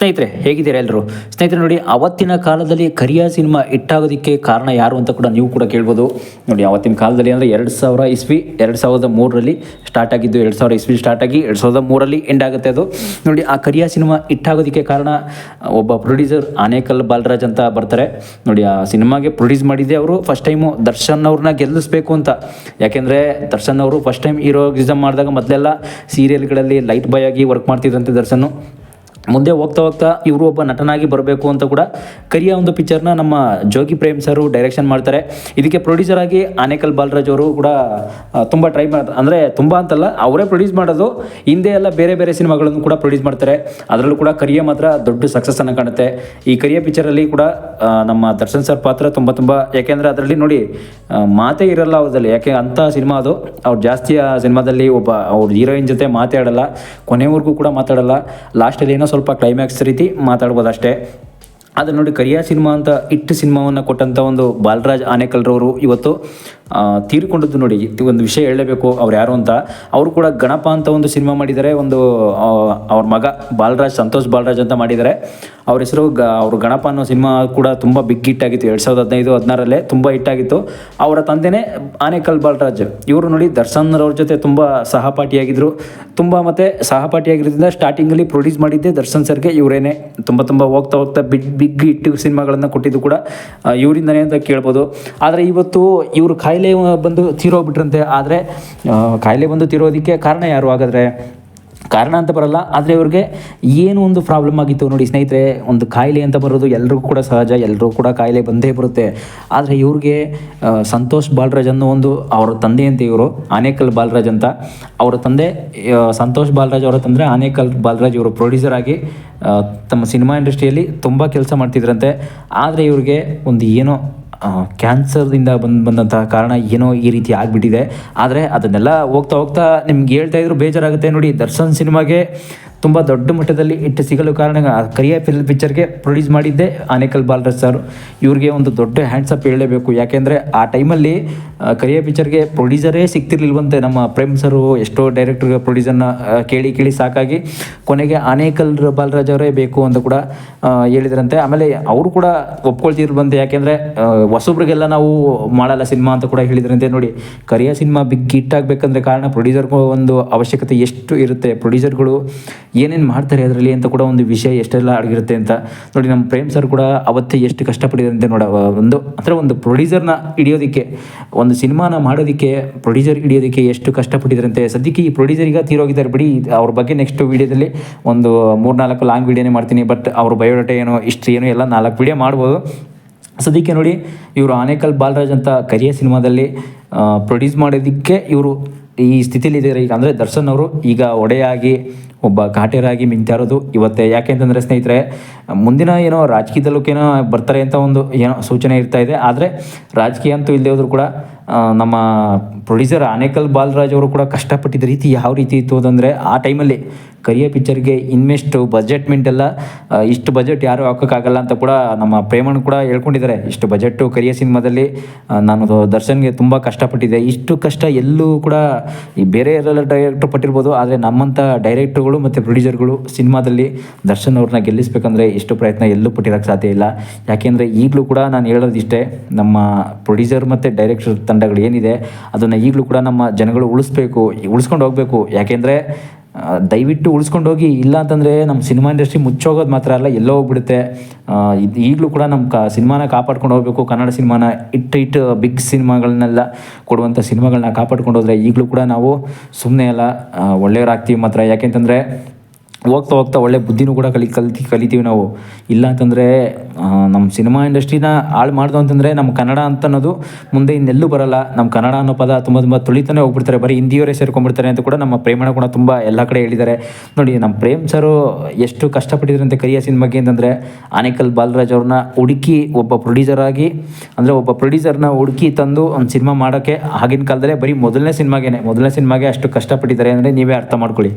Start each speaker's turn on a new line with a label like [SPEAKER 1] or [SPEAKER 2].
[SPEAKER 1] ಸ್ನೇಹಿತರೆ, ಹೇಗಿದ್ದೀರಾ ಎಲ್ಲರೂ? ಸ್ನೇಹಿತರೆ ನೋಡಿ, ಅವತ್ತಿನ ಕಾಲದಲ್ಲಿ ಕರಿಯ ಸಿನಿಮಾ ಇಟ್ಟಾಗೋದಕ್ಕೆ ಕಾರಣ ಯಾರು ಅಂತ ಕೂಡ ನೀವು ಕೂಡ ಕೇಳ್ಬೋದು. ನೋಡಿ, ಅವತ್ತಿನ ಕಾಲದಲ್ಲಿ ಅಂದರೆ ಎರಡು ಸಾವಿರ ಇಸ್ವಿ, ಎರಡು ಸಾವಿರದ ಮೂರರಲ್ಲಿ ಸ್ಟಾರ್ಟ್ ಆಗಿದ್ದು, ಎರಡು ಸಾವಿರ ಇಸ್ವಿ ಸ್ಟಾರ್ಟ್ ಆಗಿ ಎರಡು ಸಾವಿರದ ಮೂರರಲ್ಲಿ ಎಂಡ್ ಆಗುತ್ತೆ ಅದು. ನೋಡಿ, ಆ ಕರಿಯ ಸಿನಿಮಾ ಇಟ್ಟಾಗೋದಕ್ಕೆ ಕಾರಣ, ಒಬ್ಬ ಪ್ರೊಡ್ಯೂಸರ್ ಆನೇಕಲ್ ಬಾಲರಾಜ್ ಅಂತ ಬರ್ತಾರೆ. ನೋಡಿ, ಆ ಸಿನಿಮಾಗೆ ಪ್ರೊಡ್ಯೂಸ್ ಮಾಡಿದ್ದೆ ಅವರು. ಫಸ್ಟ್ ಟೈಮು ದರ್ಶನ್ ಅವ್ರನ್ನ ಗೆಲ್ಲಿಸ್ಬೇಕು ಅಂತ. ಯಾಕೆಂದರೆ, ದರ್ಶನ್ ಅವರು ಫಸ್ಟ್ ಟೈಮ್ ಹೀರೋಗಿಸಮ್ ಮಾಡಿದಾಗ ಮೊದಲೆಲ್ಲ ಸೀರಿಯಲ್ಗಳಲ್ಲಿ ಲೈಟ್ ಬಾಯ್ ಆಗಿ ವರ್ಕ್ ಮಾಡ್ತಿದ್ದಂತೆ ದರ್ಶನ್. ಮುಂದೆ ಹೋಗ್ತಾ ಹೋಗ್ತಾ ಇವರು ಒಬ್ಬ ನಟನಾಗಿ ಬರಬೇಕು ಅಂತ ಕೂಡ ಕರಿಯ ಒಂದು ಪಿಕ್ಚರ್ನ ನಮ್ಮ ಜೋಗಿ ಪ್ರೇಮ್ ಸರು ಡೈರೆಕ್ಷನ್ ಮಾಡ್ತಾರೆ. ಇದಕ್ಕೆ ಪ್ರೊಡ್ಯೂಸರ್ ಆಗಿ ಆನೇಕಲ್ ಬಾಲರಾಜ್ ಅವರು ಕೂಡ ತುಂಬ ಟ್ರೈ ಮಾಡ್ತಾರೆ ಅಂದರೆ ತುಂಬ ಅಂತಲ್ಲ, ಅವರೇ ಪ್ರೊಡ್ಯೂಸ್ ಮಾಡೋದು. ಹಿಂದೆ ಎಲ್ಲ ಬೇರೆ ಬೇರೆ ಸಿನಿಮಾಗಳನ್ನು ಕೂಡ ಪ್ರೊಡ್ಯೂಸ್ ಮಾಡ್ತಾರೆ. ಅದರಲ್ಲೂ ಕೂಡ ಕರಿಯ ಮಾತ್ರ ದೊಡ್ಡ ಸಕ್ಸಸ್ಸನ್ನು ಕಾಣುತ್ತೆ. ಈ ಕರಿಯ ಪಿಕ್ಚರಲ್ಲಿ ಕೂಡ ನಮ್ಮ ದರ್ಶನ್ ಸರ್ ಪಾತ್ರ ತುಂಬ ತುಂಬ, ಯಾಕೆಂದರೆ ಅದರಲ್ಲಿ ನೋಡಿ ಮಾತೇ ಇರಲ್ಲ ಅವ್ರದಲ್ಲಿ ಯಾಕೆ ಅಂಥ ಸಿನಿಮಾ ಅದು. ಅವ್ರು ಜಾಸ್ತಿ ಆ ಸಿನಿಮಾದಲ್ಲಿ ಒಬ್ಬ, ಅವ್ರ ಹೀರೋಯಿನ್ ಜೊತೆ ಮಾತಾಡಲ್ಲ. ಕೊನೆವರೆಗೂ ಕೂಡ ಮಾತಾಡಲ್ಲ. ಲಾಸ್ಟಲ್ಲಿ ಏನೋ ಸ್ವಲ್ಪ ಕ್ಲೈಮ್ಯಾಕ್ಸ್ ರೀತಿ ಮಾತಾಡ್ಬೋದು ಅಷ್ಟೇ ನೋಡಿ ಕರಿಯ ಸಿನಿಮಾ ಅಂತ ಇಟ್ಟು ಸಿನಿಮಾವನ್ನು ಕೊಟ್ಟಂಥ ಒಂದು ಬಾಲರಾಜ್ ಆನೇಕಲ್ರವರು ಇವತ್ತು. ತೀರ್ಕೊಂಡದ್ದು ನೋಡಿ. ಒಂದು ವಿಷಯ ಹೇಳಲೇಬೇಕು ಅವ್ರು ಯಾರು ಅಂತ. ಅವರು ಕೂಡ ಗಣಪ ಅಂತ ಒಂದು ಸಿನಿಮಾ ಮಾಡಿದ್ದಾರೆ. ಒಂದು ಅವ್ರ ಮಗ ಬಾಲರಾಜ್, ಸಂತೋಷ್ ಬಾಲರಾಜ್ ಅಂತ ಮಾಡಿದ್ದಾರೆ. ಅವ್ರ ಹೆಸರು ಗ, ಅವರು ಗಣಪ ಅನ್ನೋ ಸಿನಿಮಾ ಕೂಡ ತುಂಬ ಬಿಗ್ ಹಿಟ್ ಆಗಿತ್ತು. ಎರಡು ಸಾವಿರದ ಹದಿನೈದು, ಹದಿನಾರಲ್ಲೇ ತುಂಬ ಹಿಟ್ ಆಗಿತ್ತು. ಅವರ ತಂದೆನೇ ಆನೇಕಲ್ ಬಾಲರಾಜ್. ಇವರು ನೋಡಿ ದರ್ಶನ್ ಅವ್ರ ಜೊತೆ ತುಂಬ ಸಹಪಾಠಿಯಾಗಿದ್ದರು ತುಂಬ ಮತ್ತು ಸಹಪಾಠಿಯಾಗಿರೋದ್ರಿಂದ ಸ್ಟಾರ್ಟಿಂಗಲ್ಲಿ ಪ್ರೊಡ್ಯೂಸ್ ಮಾಡಿದ್ದೆ ದರ್ಶನ್ ಸರ್ಗೆ. ಇವರೇನೆ ತುಂಬ ತುಂಬ ಹೋಗ್ತಾ ಹೋಗ್ತಾ ಬಿಗ್ ಬಿಗ್ ಹಿಟ್ ಸಿನಿಮಾಗಳನ್ನು ಕೊಟ್ಟಿದ್ದು ಕೂಡ ಇವರಿಂದನೇ ಅಂತ ಕೇಳ್ಬೋದು. ಆದರೆ ಇವತ್ತು ಇವರು ಕಾಯಿಲೆ ಬಂದು ತೀರೋಗ್ಬಿಟ್ರಂತೆ. ಆದರೆ ಕಾಯಿಲೆ ಬಂದು ತೀರೋದಕ್ಕೆ ಕಾರಣ ಯಾರು ಹಾಗಾದರೆ? ಕಾರಣ ಅಂತ ಬರಲ್ಲ, ಆದರೆ ಇವ್ರಿಗೆ ಏನು ಒಂದು ಪ್ರಾಬ್ಲಮ್ ಆಗಿತ್ತು ನೋಡಿ ಸ್ನೇಹಿತರೆ, ಒಂದು ಕಾಯಿಲೆ ಅಂತ ಬರೋದು ಎಲ್ರಿಗೂ ಕೂಡ ಸಹಜ ಎಲ್ಲರೂ ಕೂಡ ಕಾಯಿಲೆ ಬಂದೇ ಬರುತ್ತೆ. ಆದರೆ ಇವ್ರಿಗೆ ಸಂತೋಷ್ ಬಾಲರಾಜ್ ಅನ್ನೋ ಒಂದು ಅವರ ತಂದೆ ಅಂತ ಇವರು, ಆನೇಕಲ್ ಬಾಲರಾಜ್ ಅಂತ, ಅವರ ತಂದೆ ಸಂತೋಷ್ ಬಾಲರಾಜ್ ಅವರ ತಂದರೆ ಆನೇಕಲ್ ಬಾಲರಾಜ್ ಇವರು ಪ್ರೊಡ್ಯೂಸರ್ ಆಗಿ ತಮ್ಮ ಸಿನಿಮಾ ಇಂಡಸ್ಟ್ರಿಯಲ್ಲಿ ತುಂಬ ಕೆಲಸ ಮಾಡ್ತಿದ್ರಂತೆ. ಆದರೆ ಇವ್ರಿಗೆ ಒಂದು ಏನೋ ಕ್ಯಾನ್ಸರ್ದಿಂದ ಬಂದು, ಬಂದಂತಹ ಕಾರಣ ಏನೋ ಈ ರೀತಿ ಆಗಿಬಿಟ್ಟಿದೆ. ಆದರೆ ಅದನ್ನೆಲ್ಲ ಹೋಗ್ತಾ ಹೋಗ್ತಾ ನಿಮ್ಗೆ ಹೇಳ್ತಾ ಇದ್ರು ಬೇಜಾರಾಗುತ್ತೆ ನೋಡಿ. ದರ್ಶನ್ ಸಿನಿಮಾಗೆ ತುಂಬ ದೊಡ್ಡ ಮಟ್ಟದಲ್ಲಿ ಇಟ್ಟು ಸಿಗಲು ಕಾರಣ ಕರಿಯ ಫಿಲ್ಮ್ ಪಿಕ್ಚರ್ಗೆ ಪ್ರೊಡ್ಯೂಸ್ ಮಾಡಿದ್ದೆ ಆನೇಕಲ್ ಬಾಲರಾಜ್ ಸರ್ ಇವ್ರಿಗೆ ಒಂದು ದೊಡ್ಡ ಹ್ಯಾಂಡ್ಸಪ್ ಹೇಳಲೇಬೇಕು. ಯಾಕೆಂದರೆ ಆ ಟೈಮಲ್ಲಿ ಕರಿಯ ಪಿಕ್ಚರ್ಗೆ ಪ್ರೊಡ್ಯೂಸರೇ ಸಿಗ್ತಿರ್ಲಿಲ್ವಂತೆ. ನಮ್ಮ ಪ್ರೇಮ್ ಸರು ಎಷ್ಟೋ ಡೈರೆಕ್ಟರ್ ಪ್ರೊಡ್ಯೂಸರ್ನ ಕೇಳಿ ಕೇಳಿ ಸಾಕಾಗಿ ಕೊನೆಗೆ ಆನೇಕಲ್ ಬಾಲರಾಜ್ ಅವರೇ ಬೇಕು ಅಂತ ಕೂಡ ಹೇಳಿದ್ರಂತೆ. ಆಮೇಲೆ ಅವರು ಕೂಡ ಒಪ್ಕೊಳ್ತಿರ್ಬಂತೆ ಯಾಕೆಂದರೆ ಹೊಸಬ್ರಿಗೆಲ್ಲ ನಾವು ಮಾಡಲ್ಲ ಸಿನಿಮಾ ಅಂತ ಕೂಡ ಹೇಳಿದ್ರಂತೆ. ನೋಡಿ, ಕರಿಯ ಸಿನಿಮಾ ಬಿಗ್ ಹಿಟ್ ಆಗಬೇಕಂದ್ರೆ ಕಾರಣ ಪ್ರೊಡ್ಯೂಸರ್ಗೂ ಒಂದು ಅವಶ್ಯಕತೆ ಎಷ್ಟು ಇರುತ್ತೆ. ಪ್ರೊಡ್ಯೂಸರ್ಗಳು ಏನೇನು ಮಾಡ್ತಾರೆ ಅದರಲ್ಲಿ ಅಂತ ಕೂಡ ಒಂದು ವಿಷಯ ಎಷ್ಟೆಲ್ಲ ಅಡಗಿರುತ್ತೆ ಅಂತ. ನೋಡಿ, ನಮ್ಮ ಪ್ರೇಮ್ ಸರ್ ಕೂಡ ಅವತ್ತೇ ಎಷ್ಟು ಕಷ್ಟಪಟ್ಟಿದಂತೆ ನೋಡ. ಒಂದು ಅಂದರೆ ಒಂದು ಪ್ರೊಡ್ಯೂಸರ್ನ ಹಿಡಿಯೋದಕ್ಕೆ, ಒಂದು ಸಿನಿಮಾನ ಮಾಡೋದಕ್ಕೆ ಪ್ರೊಡ್ಯೂಸರ್ ಹಿಡಿಯೋದಕ್ಕೆ ಎಷ್ಟು ಕಷ್ಟಪಟ್ಟಿದ್ರಂತೆ ಸದ್ಯಕ್ಕೆ ಈ ಪ್ರೊಡ್ಯೂಸರ್ ಈಗ ತೀರೋಗಿದ್ದಾರೆ ಬಿಡಿ. ಅವ್ರ ಬಗ್ಗೆ ನೆಕ್ಸ್ಟ್ ವೀಡಿಯೋದಲ್ಲಿ ಒಂದು ಮೂರ್ನಾಲ್ಕು ಲಾಂಗ್ ವೀಡಿಯೋನೇ ಮಾಡ್ತೀನಿ. ಬಟ್ ಅವ್ರ ಬಯೋಡಾಟಾ ಏನೋ ಇಷ್ಟು ಏನೋ ಎಲ್ಲ ನಾಲ್ಕು ವೀಡಿಯೋ ಮಾಡ್ಬೋದು. ಸದ್ಯಕ್ಕೆ ನೋಡಿ, ಇವರು ಆನೇಕಲ್ ಬಾಲರಾಜ್ ಅಂತ ಕರಿಯ ಸಿನಿಮಾದಲ್ಲಿ ಪ್ರೊಡ್ಯೂಸ್ ಮಾಡೋದಕ್ಕೆ ಇವರು ಈ ಸ್ಥಿತಿಲಿದ್ದಾರೆ ಈಗ ಅಂದರೆ ದರ್ಶನ್ ಅವರು ಈಗ ಒಡೆಯಾಗಿ ಒಬ್ಬ ಕಾಟೇರಾಗಿ ಮಿಂಚಾ ಇರೋದು ಇವತ್ತೇ. ಯಾಕೆ ಅಂತಂದರೆ ಸ್ನೇಹಿತರೆ, ಮುಂದಿನ ಏನೋ ರಾಜಕೀಯದಲ್ಲಕ್ಕೇನೋ ಬರ್ತಾರೆ ಅಂತ ಒಂದು ಏನೋ ಸೂಚನೆ ಇರ್ತಾ ಇದೆ. ಆದರೆ ರಾಜಕೀಯ ಅಂತೂ ಇಲ್ಲದೆ ಹೋದರೂ ಕೂಡ ನಮ್ಮ ಪ್ರೊಡ್ಯೂಸರ್ ಆನೇಕಲ್ ಬಾಲರಾಜ್ ಅವರು ಕೂಡ ಕಷ್ಟಪಟ್ಟಿದ್ದ ರೀತಿ ಯಾವ ರೀತಿ ಇತ್ತು ಅಂತಂದರೆ ಆ ಟೈಮಲ್ಲಿ ಕರಿಯ ಪಿಕ್ಚರ್ಗೆ ಇನ್ವೆಸ್ಟ್ ಬಜೆಟ್ಮೆಂಟ್ ಎಲ್ಲ ಇಷ್ಟು ಬಜೆಟ್ ಯಾರು ಹಾಕೋಕ್ಕಾಗಲ್ಲ ಅಂತ ಕೂಡ ನಮ್ಮ ಪ್ರೇಮಣ್ಣ ಕೂಡ ಹೇಳ್ಕೊಂಡಿದ್ದಾರೆ. ಇಷ್ಟು ಬಜೆಟ್ಟು ಕರಿಯ ಸಿನಿಮಾದಲ್ಲಿ ನಾನು ದರ್ಶನ್ಗೆ ತುಂಬ ಕಷ್ಟಪಟ್ಟಿದ್ದೆ. ಇಷ್ಟು ಕಷ್ಟ ಎಲ್ಲೂ ಕೂಡ ಈ ಬೇರೆ ಎಲ್ಲ ಡೈರೆಕ್ಟ್ರು ಪಟ್ಟಿರ್ಬೋದು, ಆದರೆ ನಮ್ಮಂಥ ಡೈರೆಕ್ಟ್ರುಗಳು ಮತ್ತು ಪ್ರೊಡ್ಯೂಸರ್ಗಳು ಸಿನಿಮಾದಲ್ಲಿ ದರ್ಶನ್ ಅವ್ರನ್ನ ಗೆಲ್ಲಿಸ್ಬೇಕಂದ್ರೆ ಇಷ್ಟು ಪ್ರಯತ್ನ ಎಲ್ಲೂ ಪಟ್ಟಿರೋಕ್ಕೆ ಸಾಧ್ಯ ಇಲ್ಲ. ಯಾಕೆಂದರೆ ಈಗಲೂ ಕೂಡ ನಾನು ಹೇಳೋದಿಷ್ಟೇ, ನಮ್ಮ ಪ್ರೊಡ್ಯೂಸರ್ ಮತ್ತು ಡೈರೆಕ್ಟರ್ ತಂಡಗಳು ಏನಿದೆ ಅದನ್ನು ಈಗಲೂ ಕೂಡ ನಮ್ಮ ಜನಗಳು ಉಳಿಸ್ಬೇಕು, ಉಳಿಸ್ಕೊಂಡು ಹೋಗಬೇಕು. ಯಾಕೆಂದರೆ ದಯವಿಟ್ಟು ಉಳಿಸ್ಕೊಂಡು ಹೋಗಿ ಇಲ್ಲ ಅಂತಂದರೆ ನಮ್ಮ ಸಿನಿಮಾ ಇಂಡಸ್ಟ್ರಿ ಮುಚ್ಚೋಗೋದು ಮಾತ್ರ ಅಲ್ಲ, ಎಲ್ಲೋ ಹೋಗ್ಬಿಡುತ್ತೆ. ಇದು ಈಗಲೂ ಕೂಡ ನಮ್ಮ ಕ, ಸಿನಿಮಾನ ಕಾಪಾಡ್ಕೊಂಡು ಹೋಗಬೇಕು, ಕನ್ನಡ ಸಿನಿಮಾನ ಇಟ್ಟು ಇಟ್ಟು ಬಿಗ್ ಸಿನಿಮಾಗಳನ್ನೆಲ್ಲ ಕೊಡುವಂಥ ಸಿನಿಮಾಗಳನ್ನ ಕಾಪಾಡ್ಕೊಂಡು ಹೋದರೆ ಈಗಲೂ ಕೂಡ ನಾವು ಸುಮ್ಮನೆ ಅಲ್ಲ ಒಳ್ಳೆಯವರಾಗ್ತೀವಿ ಮಾತ್ರ. ಯಾಕೆಂತಂದರೆ ಹೋಗ್ತಾ ಹೋಗ್ತಾ ಒಳ್ಳೆ ಬುದ್ಧಿನೂ ಕೂಡ ಕಲಿ, ಕಲ್ತು, ಕಲಿತೀವಿ ನಾವು. ಇಲ್ಲ ಅಂತಂದರೆ ನಮ್ಮ ಸಿನಿಮಾ ಇಂಡಸ್ಟ್ರಿನ ಹಾಳು ಮಾಡ್ದು ಅಂತಂದರೆ ನಮ್ಮ ಕನ್ನಡ ಅಂತ ಅನ್ನೋದು ಮುಂದೆ ಇನ್ನೆಲ್ಲೂ ಬರಲ್ಲ. ನಮ್ಮ ಕನ್ನಡ ಅನ್ನೋ ಪದ ತುಂಬ ತುಂಬ ತುಳಿತಾನೆ ಹೋಗ್ಬಿಡ್ತಾರೆ. ಬರೀ ಹಿಂದಿಯವರೇ ಸೇರ್ಕೊಂಡ್ಬಿಡ್ತಾರೆ ಅಂತ ಕೂಡ ನಮ್ಮ ಪ್ರೇಮಣ ಕೂಡ ತುಂಬ ಎಲ್ಲ ಕಡೆ ಹೇಳಿದ್ದಾರೆ. ನೋಡಿ ನಮ್ಮ ಪ್ರೇಮ್ ಸರು ಎಷ್ಟು ಕಷ್ಟಪಟ್ಟಿದ್ರಂತೆ ಕರಿಯ ಸಿನಿಮಾಗೆ ಅಂತಂದರೆ, ಆನೇಕಲ್ ಬಾಲರಾಜ್ ಅವ್ರನ್ನ ಹುಡುಕಿ ಒಬ್ಬ ಪ್ರೊಡ್ಯೂಸರ್ ಆಗಿ, ಅಂದರೆ ಒಬ್ಬ ಪ್ರೊಡ್ಯೂಸರ್ನ ಹುಡುಕಿ ತಂದು ಒಂದು ಸಿನಿಮಾ ಮಾಡೋಕ್ಕೆ ಆಗಿನ ಕಾಲದಲ್ಲೇ ಬರೀ ಮೊದಲನೇ ಸಿನಿಮಾಗೇನೆ. ಮೊದಲನೇ ಸಿನಿಮಾಗೆ ಅಷ್ಟು ಕಷ್ಟಪಟ್ಟಿದ್ದಾರೆ ಅಂದರೆ ನೀವೇ ಅರ್ಥ ಮಾಡ್ಕೊಳ್ಳಿ.